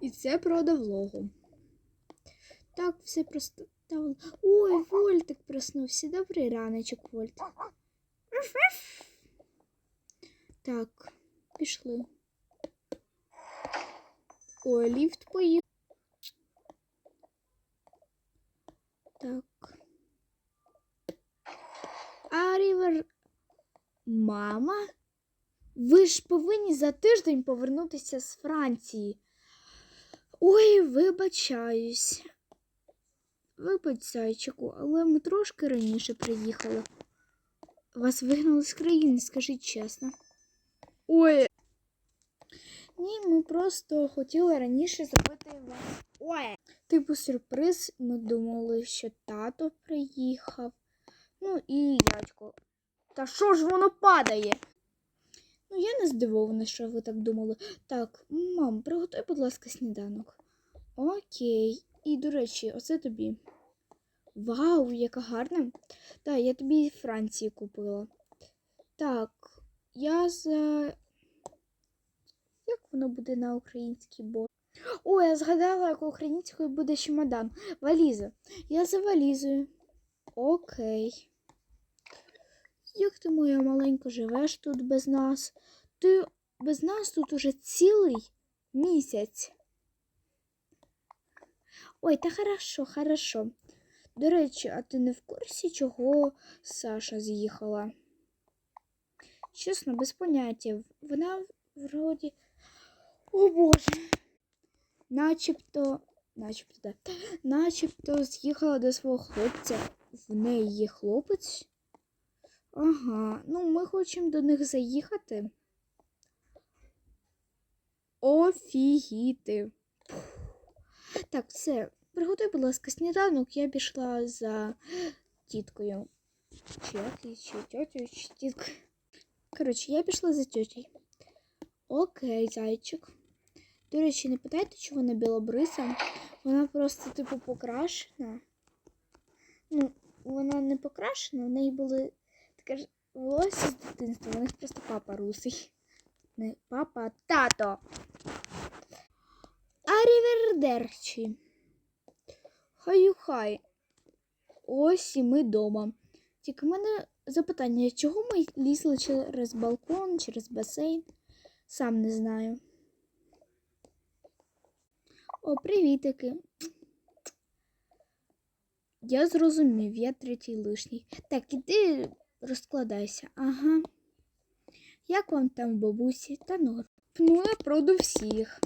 І це правда влогу. Так, все просто. Ой, Вольтик проснувся. Добрий раночок, Вольт. Так, пішли. Ой, ліфт поїхав. Так. А Рівер. Мама? Ви ж повинні за тиждень повернутися з Франції. Ой, вибачаюсь. Вибач, зайчику, але ми трошки раніше приїхали. Вас вигнали з країни, скажіть чесно. Ой. Ні, ми просто хотіли раніше зробити вас. Ой. Типу сюрприз. Ми думали, що тато приїхав. Ну і дядько. Та що ж воно падає? Не здивована, що ви так думали. Так, мам, приготуй, будь ласка, сніданок. Окей. І, до речі, оце тобі. Вау, яка гарна. Так, я тобі Франції купила. Так, я за. Як воно буде на українській бо? О, я згадала, як українською буде чемодан. Валіза. Я за валізою. Окей. Як ти, моя маленька, живеш тут без нас? Ти без нас тут уже цілий місяць. Ой, та хорошо, хорошо. До речі, а ти не в курсі, чого Саша з'їхала? Чесно, без поняття. Вона вроді. О Боже. Начебто. Начебто, так. Начебто з'їхала до свого хлопця. В неї є хлопець. Ага, ну ми хочемо до них заїхати. Офігіти. Так, все. Приготуй, будь ласка, сніданок, я пішла за тіткою. Чи чи тьотю, чи тіткою. Коротше, я пішла за тьотю. Окей, зайчик. До речі, не питайте, чого вона білобриса. Вона просто, типу, покрашена. Ну, вона не покрашена, в неї були таке ж волосся з дитинства, у них просто папа русий. Не папа, тато. Арівердерчі. Хаю-хай. Ось і ми дома. Тільки в мене запитання, чого ми лізли через балкон, через басейн? Сам не знаю. О, привітики. Я зрозумів, я третій лишній. Так, іди розкладайся. Ага. Як вам там, бабусі? Та норм. Ну, проду всіх.